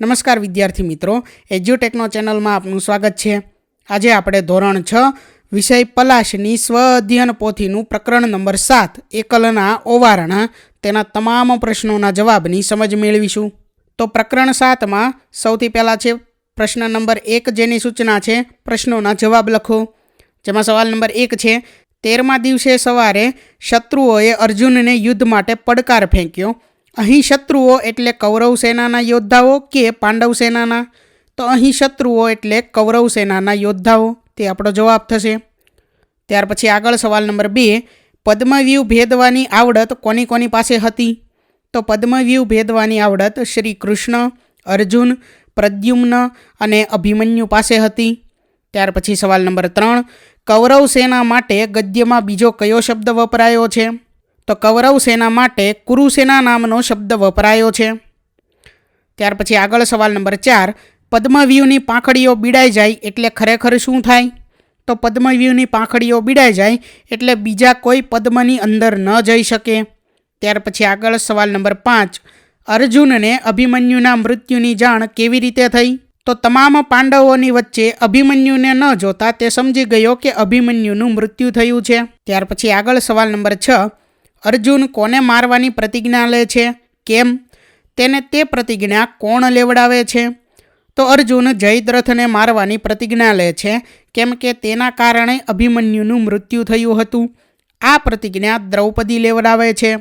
નમસ્કાર વિદ્યાર્થી મિત્રો, એજ્યુટેકનો ચેનલમાં આપનું સ્વાગત છે. આજે આપણે ધોરણ છ, વિષય પલાશની સ્વ અધ્યયન પોથીનું પ્રકરણ નંબર સાત, એકલના ઓવારણા, તેના તમામ પ્રશ્નોના જવાબની સમજ મેળવીશું. તો પ્રકરણ સાતમાં સૌથી પહેલાં છે, પ્રશ્ન નંબર એક જેની સૂચના છે, પ્રશ્નોના જવાબ લખો. જેમાં સવાલ નંબર એક છે, તેરમા દિવસે સવારે શત્રુઓએ અર્જુનને યુદ્ધ માટે પડકાર ફેંક્યો. અહીં શત્રુઓ એટલે કૌરવ સેનાના યોદ્ધાઓ કે પાંડવ સેનાના? તો અહીં શત્રુઓ એટલે કૌરવ સેનાના યોદ્ધાઓ. તે આપણો જવાબ થશે. ત્યાર પછી આગળ સવાલ નંબર બે. પદ્મવ્યૂહ ભેદવાની આવડત કોની કોની પાસે હતી? તો પદ્મવ્યૂહ ભેદવાની આવડત શ્રી કૃષ્ણ, અર્જુન, પ્રદ્યુમ્ન અને અભિમન્યુ પાસે હતી. ત્યાર પછી સવાલ નંબર ત્રણ. કૌરવ સેના માટે ગદ્યમાં બીજો કયો શબ્દ વપરાયો છે? તો કૌરવ સેના માટે કુરુસેના નામનો શબ્દ વપરાયો છે. ત્યાર પછી આગળ સવાલ નંબર ચાર પદ્મવ્યૂહની પાંખડીઓ બીડાઈ જાય એટલે ખરેખર શું થાય? તો પદ્મવ્યૂહની પાંખડીઓ બીડાઈ જાય એટલે બીજા કોઈ પદ્મની અંદર ન જઈ શકે. ત્યાર પછી આગળ સવાલ નંબર પાંચ, અર્જુનને અભિમન્યુના મૃત્યુની જાણ કેવી રીતે થઈ? તો તમામ પાંડવોની વચ્ચે અભિમન્યુને ન જોતા તે સમજી ગયો કે અભિમન્યુનું મૃત્યુ થયું છે. ત્યાર પછી આગળ સવાલ નંબર છ અર્જુન કોને મારવાની પ્રતિજ્ઞા લે છે? કેમ? તેને તે પ્રતિજ્ઞા કોણ લેવડાવે છે? તો અર્જુન જયદ્રથને મારવાની પ્રતિજ્ઞા લે છે, કેમ કે તેના કારણે અભિમન્યુનું મૃત્યુ થયું હતું. આ પ્રતિજ્ઞા દ્રૌપદી લેવડાવે છે.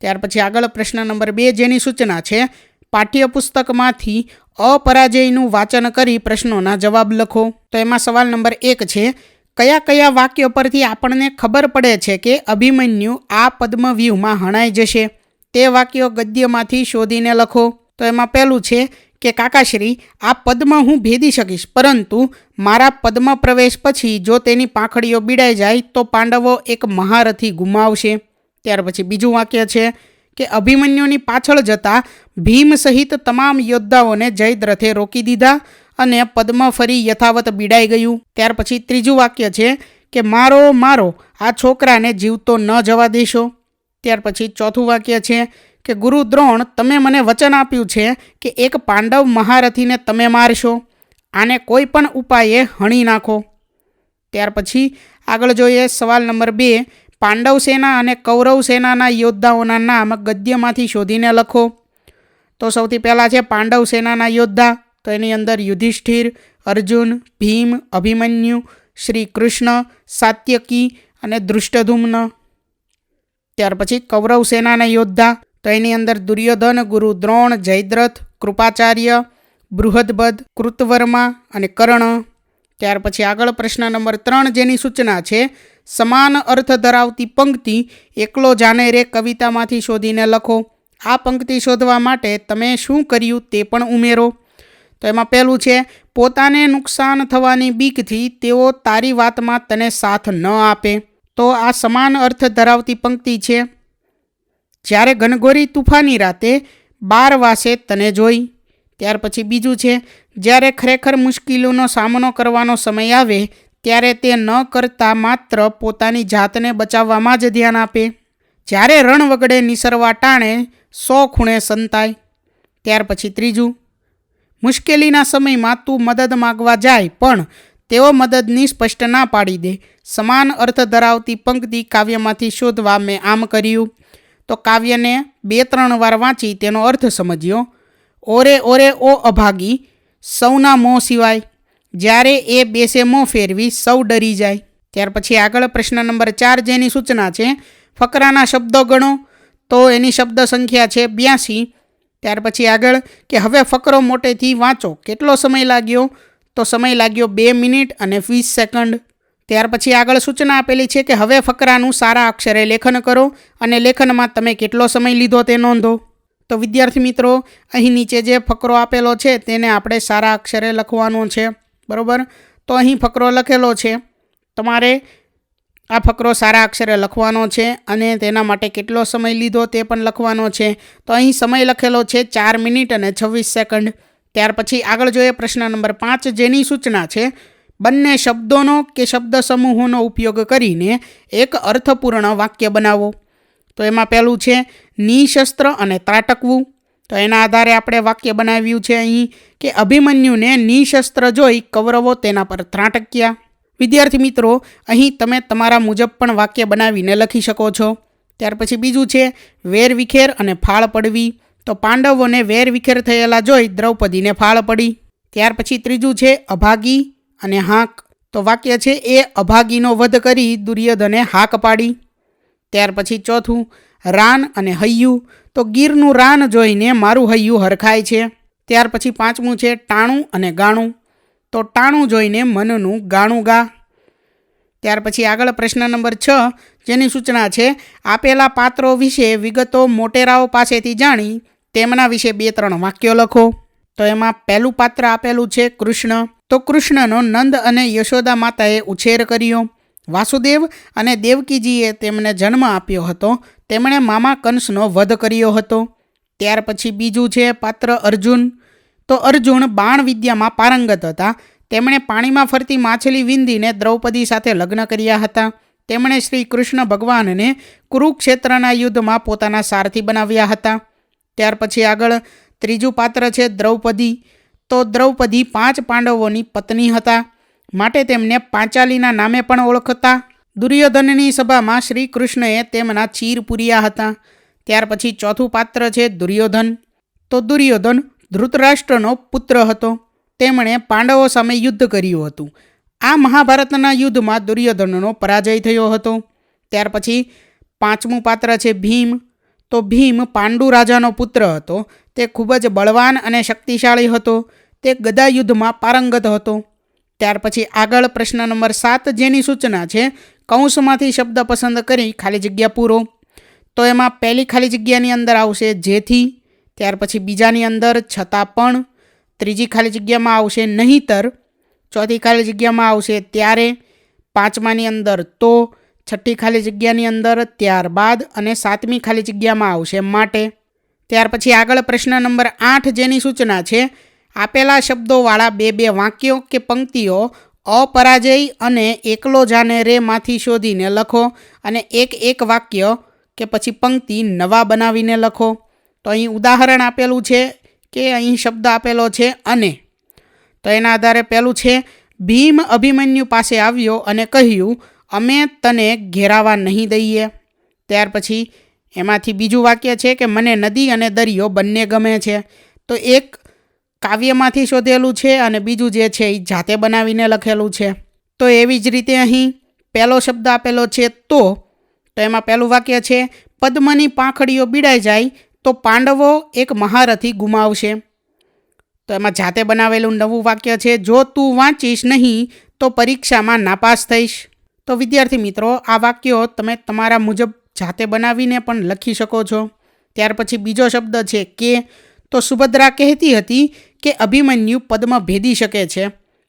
ત્યાર પછી આગળ પ્રશ્ન નંબર બે જેની સૂચના છે, પાઠ્યપુસ્તકમાંથી અપરાજયનું વાંચન કરી પ્રશ્નોના જવાબ લખો. તો એમાં સવાલ નંબર એક છે કયા કયા વાક્યો પરથી આપણને ખબર પડે છે કે અભિમન્યુ આ પદ્મવ્યૂહમાં હણાઈ જશે? તે વાક્યો ગદ્યમાંથી શોધીને લખો. તો એમાં પહેલું છે કે, કાકાશ્રી, આ પદ્મ હું ભેદી શકીશ, પરંતુ મારા પદ્મ પ્રવેશ પછી જો તેની પાંખડીઓ બીડાઈ જાય, તો પાંડવો એક મહારથી ગુમાવશે. ત્યાર પછી બીજું વાક્ય છે કે, અભિમન્યુની પાછળ જતા ભીમ સહિત તમામ યોદ્ધાઓને જયદ્રથે રોકી દીધા અને પદ્મ ફરી યથાવત બીડાઈ ગયું. ત્યાર પછી ત્રીજું વાક્ય છે કે, મારો મારો, આ છોકરાને જીવતો ન જવા દેશો. ત્યાર પછી ચોથું વાક્ય છે કે, ગુરુ દ્રોણ, તમે મને વચન આપ્યું છે કે એક પાંડવ મહારથીને તમે મારશો. આને કોઈ પણ ઉપાયે હણી નાખો. ત્યાર પછી આગળ જોઈએ સવાલ નંબર બે, પાંડવ સેના અને કૌરવ સેનાના યોદ્ધાઓના નામ ગદ્યમાંથી શોધીને લખો. તો સૌથી પહેલાં છે, પાંડવ સેનાના યોદ્ધા. તો એની અંદર યુધિષ્ઠિર, અર્જુન, ભીમ, અભિમન્યુ શ્રી કૃષ્ણ સાત્યકી અને દૃષ્ટધુમ્ન ત્યાર પછી કૌરવ સેનાના યોદ્ધા, તો એની અંદર દુર્યોધન, ગુરુ દ્રોણ, જયદ્રથ, કૃપાચાર્ય, બૃહદબદ, કૃતવર્મા અને કર્ણ. ત્યાર પછી આગળ પ્રશ્ન નંબર ત્રણ જેની સૂચના છે, સમાન અર્થ ધરાવતી પંક્તિ એકલો જાને રે કવિતામાંથી શોધીને લખો. આ પંક્તિ શોધવા માટે તમે શું કર્યું તે પણ ઉમેરો. તો એમાં પહેલું છે, પોતાને નુકસાન થવાની બીકથી તેઓ તારી વાતમાં તને સાથ ન આપે. તો આ સમાન અર્થ ધરાવતી પંક્તિ છે, જ્યારે ઘનઘોરી તુફાની રાતે બાર વાસે તને જોઈ. ત્યાર પછી બીજું છે, જ્યારે ખરેખર મુશ્કેલીઓનો સામનો કરવાનો સમય આવે, ત્યારે તે ન કરતા માત્ર પોતાની જાતને બચાવવામાં જ ધ્યાન આપે. જ્યારે રણ વગડે નિસરવા ટાણે સો ખૂણે સંતાય. ત્યાર પછી ત્રીજું મુશ્કેલીના સમયમાં તું મદદ માગવા જાય, પણ તેઓ મદદની સ્પષ્ટ ના પાડી દે. સમાન અર્થ ધરાવતી પંક્તિ કાવ્યમાંથી શોધવા મેં આમ કર્યું. તો કાવ્યને બે ત્રણ વાર વાંચી તેનો અર્થ સમજ્યો. ઓરે ઓરે ઓ અભાગી, સૌના મોં સિવાય. જ્યારે એ બેસે મોં ફેરવી, સૌ ડરી જાય. ત્યાર પછી આગળ પ્રશ્ન નંબર ચાર જેની સૂચના છે, ફકરાના શબ્દો ગણો. તો એની શબ્દ સંખ્યા છે બ્યાસી. ત્યાર પછી આગળ કે હવે ફકરો મોટેથી વાંચો. કેટલો સમય લાગ્યો? તો સમય લાગ્યો બે મિનિટ અને વીસ સેકન્ડ. ત્યાર પછી આગળ સૂચના આપેલી છે કે હવે ફકરાનું સારા અક્ષરે લેખન કરો અને લેખનમાં તમે કેટલો સમય લીધો તે નોંધો. તો વિદ્યાર્થી મિત્રો, અહીં નીચે જે ફકરો આપેલો છે તેને આપણે સારા અક્ષરે લખવાનો છે. બરાબર? તો અહીં ફકરો લખેલો છે. તમારે આ ફકરો સારા અક્ષરે લખવાનો છે અને તેના માટે કેટલો સમય લીધો તે પણ લખવાનો છે. તો અહીં સમય લખેલો છે ચાર મિનિટ અને છવ્વીસ સેકન્ડ. ત્યાર પછી આગળ જોઈએ પ્રશ્ન નંબર પાંચ જેની સૂચના છે, બંને શબ્દોનો કે શબ્દ સમૂહોનો ઉપયોગ કરીને એક અર્થપૂર્ણ વાક્ય બનાવો. તો એમાં પહેલું છે, નિશસ્ત્ર અને ત્રાટકવું. તો એના આધારે આપણે વાક્ય બનાવ્યું છે અહીં કે અભિમન્યુને નિશસ્ત્ર જોઈ કૌરવો તેના પર ત્રાટક્યા. વિદ્યાર્થી મિત્રો, અહીં તમે તમારા મુજબ પણ વાક્ય બનાવીને લખી શકો છો. ત્યાર પછી બીજું છે, વેર વિખેર અને ફાળ પડવી. તો પાંડવોને વેર વિખેર થયેલા જોઈ દ્રૌપદીને ફાળ પડી. ત્યાર પછી ત્રીજું છે, અભાગી અને હાંક. તો વાક્ય છે, એ અભાગીનો વધ કરી દુર્યોધને હાક પાડી. ત્યાર પછી ચોથું, રાન અને હૈયું. તો ગીરનું રાન જોઈને મારું હૈયું હરખાય છે. ત્યાર પછી પાંચમું છે, ટાણું અને ગાણું. તો ટાણું જોઈને મનનું ગાણું ગા. ત્યાર પછી આગળ પ્રશ્ન નંબર છ, જેની સૂચના છે, આપેલા પાત્રો વિશે વિગતો મોટેરાઓ પાસેથી જાણી, તેમના વિશે બે ત્રણ વાક્યો લખો. તો એમાં પહેલું પાત્ર આપેલું છે કૃષ્ણ. તો કૃષ્ણનો નંદ અને યશોદા માતાએ ઉછેર કર્યો. વાસુદેવ અને દેવકીજીએ તેમને જન્મ આપ્યો હતો. તેમણે મામા કંસનો વધ કર્યો હતો. ત્યાર પછી બીજું છે પાત્ર અર્જુન. તો અર્જુન બાણ વિદ્યામાં પારંગત હતા. તેમણે પાણીમાં ફરતી માછલી વિંધીને દ્રૌપદી સાથે લગ્ન કર્યા હતા. તેમણે શ્રી કૃષ્ણ ભગવાનને કુરુક્ષેત્રના યુદ્ધમાં પોતાના સારથી બનાવ્યા હતા. ત્યાર પછી આગળ ત્રીજું પાત્ર છે દ્રૌપદી. તો દ્રૌપદી પાંચ પાંડવોની પત્ની હતા. માટે તેમને પાંચાલીના નામે પણ ઓળખતા. દુર્યોધનની સભામાં શ્રી કૃષ્ણએ તેમના ચીર પૂર્યા હતા. ત્યાર પછી ચોથું પાત્ર છે દુર્યોધન. તો દુર્યોધન ધૃતરાષ્ટ્રનો પુત્ર હતો. તેમણે પાંડવો સામે યુદ્ધ કર્યું હતું. આ મહાભારતના યુદ્ધમાં દુર્યોધનનો પરાજય થયો હતો. ત્યાર પછી પાંચમું પાત્ર છે ભીમ. તો ભીમ પાંડુ રાજાનો પુત્ર હતો. તે ખૂબ જ બળવાન અને શક્તિશાળી હતો. તે ગદા યુદ્ધમાં પારંગત હતો. ત્યાર પછી આગળ પ્રશ્ન નંબર સાત જેની સૂચના છે, કૌંસમાંથી શબ્દ પસંદ કરી ખાલી જગ્યા પૂરો. તો એમાં પહેલી ખાલી જગ્યાની અંદર આવશે જેથી ત્યાર પછી બીજાની અંદર છતાં પણ ત્રીજી ખાલી જગ્યામાં આવશે નહીંતર, ચોથી ખાલી જગ્યામાં આવશે ત્યારે પાંચમાની અંદર તો, છઠ્ઠી ખાલી જગ્યાની અંદર ત્યારબાદ અને સાતમી ખાલી જગ્યામાં આવશે માટે. ત્યાર પછી આગળ પ્રશ્ન નંબર આઠ જેની સૂચના છે, આપેલા શબ્દોવાળા બે બે વાક્યો કે પંક્તિઓ અપરાજય અને એકલો જાને રેમાંથી શોધીને લખો અને એક એક વાક્ય કે પછી પંક્તિ નવા બનાવીને લખો. તો અહીં ઉદાહરણ આપેલું છે કે અહીં શબ્દ આપેલો છે અને. તો એના આધારે પહેલું છે, ભીમ અભિમન્યુ પાસે આવ્યો અને કહ્યું, અમે તને ઘેરાવા નહીં દઈએ. ત્યાર પછી એમાંથી બીજું વાક્ય છે કે, મને નદી અને દરિયો બંને ગમે છે. તો એક કાવ્યમાંથી શોધેલું છે અને બીજું જે છે એ જાતે બનાવીને લખેલું છે. તો એવી જ રીતે અહીં પહેલો શબ્દ આપેલો છે, તો. તો એમાં પહેલું વાક્ય છે, પદ્મની પાંખડીઓ બીડાઈ જાય તો પાંડવો એક મહારથી ગુમાવશે. તો એમાં જાતે બનાવેલું નવું વાક્ય છે, જો તું વાંચીશ નહીં, તો પરીક્ષામાં નાપાસ થઈશ. તો વિદ્યાર્થી મિત્રો, આ વાક્યો તમે તમારા મુજબ જાતે બનાવીને પણ લખી શકો છો. ત્યાર પછી બીજો શબ્દ છે કે, તો સુભદ્રા કહેતી હતી કે અભિમન્યુ પદમાં ભેદી શકે છે.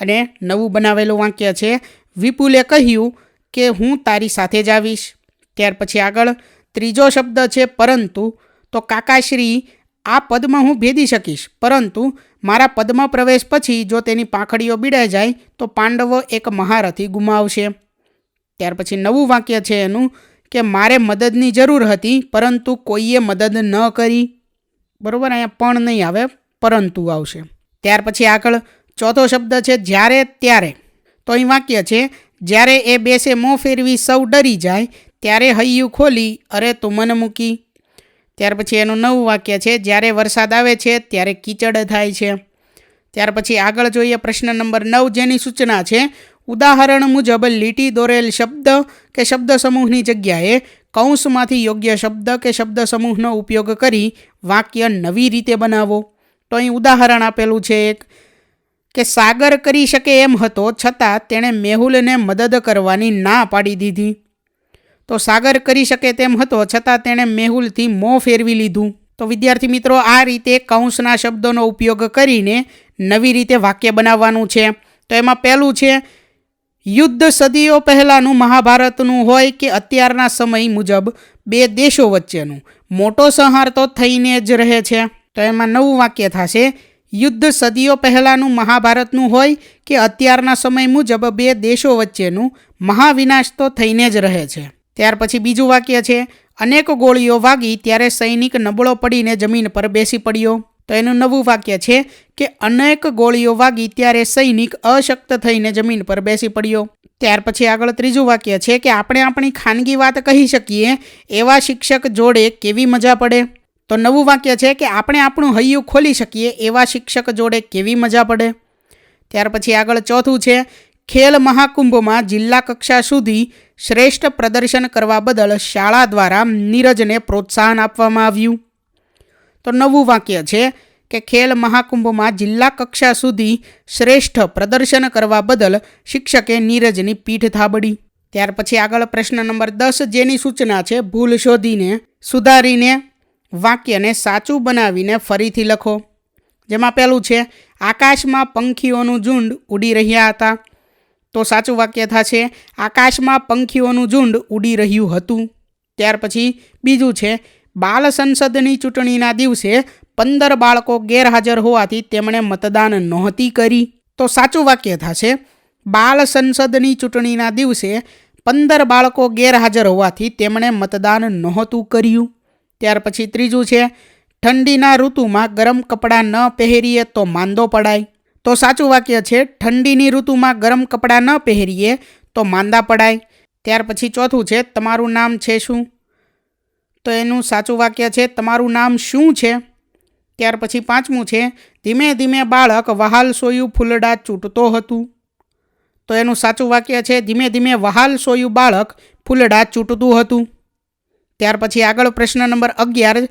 અને નવું બનાવેલું વાક્ય છે, વિપુલે કહ્યું કે હું તારી સાથે જ આવીશ. ત્યાર પછી આગળ ત્રીજો શબ્દ છે, પરંતુ તો કાકાશ્રી, આ પદમાં હું ભેદી શકીશ. પરંતુ મારા પદમાં પ્રવેશ પછી જો તેની પાંખડીઓ બીડાઈ જાય, તો પાંડવો એક મહારથી ગુમાવશે. ત્યાર પછી નવું વાક્ય છે એનું કે મારે મદદની જરૂર હતી, પરંતુ કોઈએ મદદ ન કરી. બરાબર, અહીંયા પણ નહીં આવે, પરંતુ આવશે. ત્યાર પછી આગળ ચોથો શબ્દ છે જ્યારે, ત્યારે. તો અહીં વાક્ય છે, જ્યારે એ બેસે મોં ફેરવી સૌ ડરી જાય, ત્યારે હૈયું ખોલી, અરે તું મન મૂકી. ત્યાર પછી એનું નવું વાક્ય છે, જ્યારે વરસાદ આવે છે, ત્યારે કીચડ થાય છે. ત્યાર પછી આગળ જોઈએ પ્રશ્ન નંબર નવ, જેની સૂચના છે, ઉદાહરણ મુજબ લીટી દોરેલ શબ્દ કે શબ્દ સમૂહની જગ્યાએ કૌંસમાંથી યોગ્ય શબ્દ કે શબ્દ સમૂહનો ઉપયોગ કરી વાક્ય નવી રીતે બનાવો. તો અહીં ઉદાહરણ આપેલું છે એક, કે સાગર કરી શકે એમ હતો, છતાં તેણે મેહુલને મદદ કરવાની ના પાડી દીધી. તો સાગર કરી શકે તેમ હતો, છતાં તેણે મેહુલથી મોં ફેરવી લીધું. તો વિદ્યાર્થી મિત્રો, આ રીતે કૌંસના શબ્દોનો ઉપયોગ કરીને નવી રીતે વાક્ય બનાવવાનું છે. તો એમાં પહેલું છે, યુદ્ધ સદીઓ પહેલાંનું મહાભારતનું હોય કે અત્યારના સમય મુજબ, બે દેશો વચ્ચેનું. મોટો સંહાર તો થઈને જ રહે છે. તો એમાં નવું વાક્ય થશે, યુદ્ધ સદીઓ પહેલાંનું મહાભારતનું હોય કે અત્યારના સમય મુજબ, બે દેશો વચ્ચેનું, મહાવિનાશ તો થઈને જ રહે છે. ત્યાર પછી બીજું વાક્ય છે, અનેક ગોળીઓ વાગી ત્યારે સૈનિક નબળો પડીને જમીન પર બેસી પડ્યો. તો એનું નવું વાક્ય છે કે, અનેક ગોળીઓ વાગી ત્યારે સૈનિક અશક્ત થઈને જમીન પર બેસી પડ્યો. ત્યાર પછી આગળ ત્રીજું વાક્ય છે કે, આપણે આપણી ખાનગી વાત કહી શકીએ, એવા શિક્ષક જોડે કેવી મજા પડે? તો નવું વાક્ય છે કે, આપણે આપણું હૈયું ખોલી શકીએ, એવા શિક્ષક જોડે કેવી મજા પડે? ત્યાર પછી આગળ ચોથું છે ખેલ મહાકુંભમાં જિલ્લા કક્ષા સુધી શ્રેષ્ઠ પ્રદર્શન કરવા બદલ શાળા દ્વારા નીરજને પ્રોત્સાહન આપવામાં આવ્યું. તો નવું વાક્ય છે કે ખેલ મહાકુંભમાં જિલ્લા કક્ષા સુધી શ્રેષ્ઠ પ્રદર્શન કરવા બદલ શિક્ષકે નીરજની પીઠ થાબડી. ત્યાર પછી આગળ પ્રશ્ન નંબર દસ જેની સૂચના છે, ભૂલ શોધીને સુધારીને વાક્યને સાચું બનાવીને ફરીથી લખો. જેમાં પહેલું છે, આકાશમાં પંખીઓનું ઝુંડ ઉડી રહ્યા હતા. તો સાચું વાક્ય થશે, આકાશમાં પંખીઓનું ઝુંડ ઉડી રહ્યું હતું. ત્યાર પછી બીજું છે, બાલ સંસદની ચૂંટણીના દિવસે પંદર બાળકો ગેરહાજર હોવાથી તેમણે મતદાન નહોતી કરી. તો સાચું વાક્ય થશે, બાલ સંસદની ચૂંટણીના દિવસે પંદર બાળકો ગેરહાજર હોવાથી તેમણે મતદાન નહોતું કર્યું. ત્યાર પછી ત્રીજું છે, ઠંડીના ઋતુમાં ગરમ કપડાં ન પહેરીએ તો માંદો પડાય. તો સાચું વાક્ય છે, ઠંડીની ઋતુમાં ગરમ કપડાં ન પહેરીએ તો માંદા પડાય. ત્યાર પછી ચોથું છે, તમારું નામ છે શું? તો એનું સાચું વાક્ય છે, તમારું નામ શું છે? ત્યાર પછી પાંચમું છે, ધીમે ધીમે બાળક વહાલ સોયું ફૂલડા ચૂંટતો હતું. તો એનું સાચું વાક્ય છે, ધીમે ધીમે વહાલ સોયું બાળક ફૂલડા ચૂંટતું હતું. ત્યાર પછી આગળ પ્રશ્ન નંબર અગિયાર,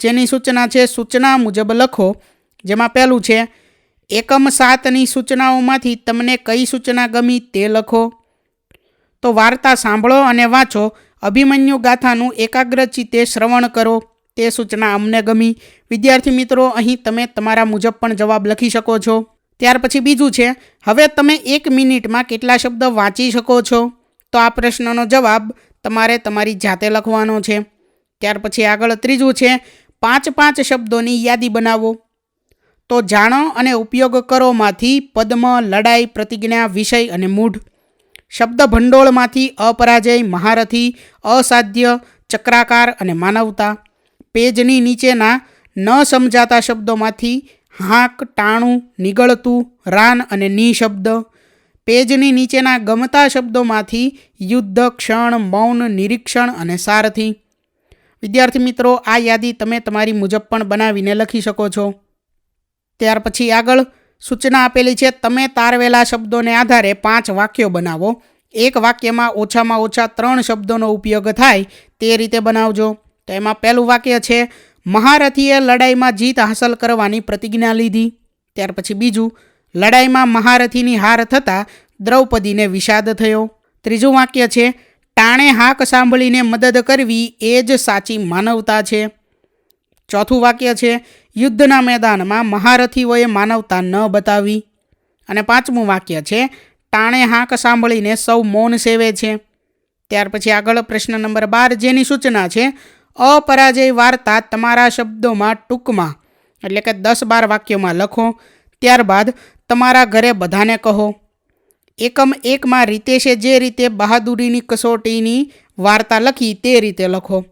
જેની સૂચના છે, સૂચના મુજબ લખો. જેમાં પહેલું છે એકમ સાતની સૂચનાઓમાંથી તમને કઈ સૂચના ગમી તે લખો. તો વાર્તા સાંભળો અને વાંચો. અભિમન્યુ ગાથાનું એકાગ્રચિતે શ્રવણ કરો. તે સૂચના અમને ગમી. વિદ્યાર્થી મિત્રો, અહીં તમે તમારા મુજબ પણ જવાબ લખી શકો છો. ત્યાર પછી બીજું છે, હવે તમે એક મિનિટમાં કેટલા શબ્દ વાંચી શકો છો? તો આ પ્રશ્નનો જવાબ તમારે તમારી જાતે લખવાનો છે. ત્યાર પછી આગળ ત્રીજું છે, પાંચ પાંચ શબ્દોની યાદી બનાવો. તો જાણો અને ઉપયોગ કરોમાંથી પદ્મ, લડાઈ, પ્રતિજ્ઞા, વિષય અને મૂઢ. શબ્દ ભંડોળમાંથી અપરાજય, મહારથી, અસાધ્ય, ચક્રાકાર અને માનવતા. પેજની નીચેના ન સમજાતા શબ્દોમાંથી હાંક, ટાણું, નીગળતું, રાન અને ની શબ્દ પેજની નીચેના ગમતા શબ્દોમાંથી યુદ્ધ, ક્ષણ, મૌન, નિરીક્ષણ અને સારથી. વિદ્યાર્થી મિત્રો, આ યાદી તમે તમારી મુજબ પણ બનાવીને લખી શકો છો. ત્યાર પછી આગળ સૂચના આપેલી છે, તમે તારવેલા શબ્દોને આધારે પાંચ વાક્યો બનાવો. એક વાક્યમાં ઓછામાં ઓછા ત્રણ શબ્દોનો ઉપયોગ થાય તે રીતે બનાવજો. તો એમાં પહેલું વાક્ય છે, મહારથીએ લડાઈમાં જીત હાંસલ કરવાની પ્રતિજ્ઞા લીધી. ત્યાર પછી બીજું, લડાઈમાં મહારથીની હાર થતાં દ્રૌપદીને વિષાદ થયો. ત્રીજું વાક્ય છે, ટાણે હાક સાંભળીને મદદ કરવી એ જ સાચી માનવતા છે. ચોથું વાક્ય છે યુદ્ધના મેદાનમાં મહારથીઓએ માનવતા ન બતાવી. અને પાંચમું વાક્ય છે, ટાણે હાંક સાંભળીને સૌ મૌન સેવે છે. ત્યાર પછી આગળ પ્રશ્ન નંબર બાર જેની સૂચના છે, અપરાજય વાર્તા તમારા શબ્દોમાં ટૂંકમાં. એટલે કે દસ બાર વાક્યોમાં લખો, ત્યારબાદ તમારા ઘરે બધાને કહો. એકમ એકમાં રીતેશે જે રીતે બહાદુરીની કસોટીની વાર્તા લખી તે રીતે લખો.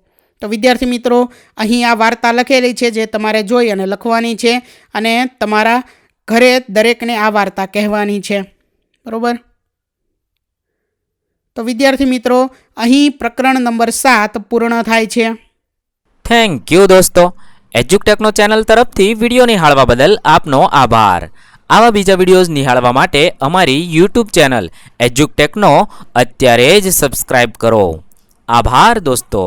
તો વિદ્યાર્થી મિત્રો, અહીં આ વાર્તા લખેલી છે જે તમારે જોઈ અને લખવાની છે અને તમારા ઘરે દરેકને આ વાર્તા કહેવાની છે. બરાબર? તો વિદ્યાર્થી મિત્રો, અહીં પ્રકરણ નંબર સાત પૂર્ણ થાય છે. થેન્ક યુ દોસ્તો. એજ્યુકટેકનો ચેનલ તરફથી વીડિયો નિહાળવા બદલ આપનો આભાર. આવા બીજા વિડીયોઝ નિહાળવા માટે અમારી યુટ્યુબ ચેનલ એજ્યુકટેકનો અત્યારે જ સબસ્ક્રાઇબ કરો. આભાર દોસ્તો.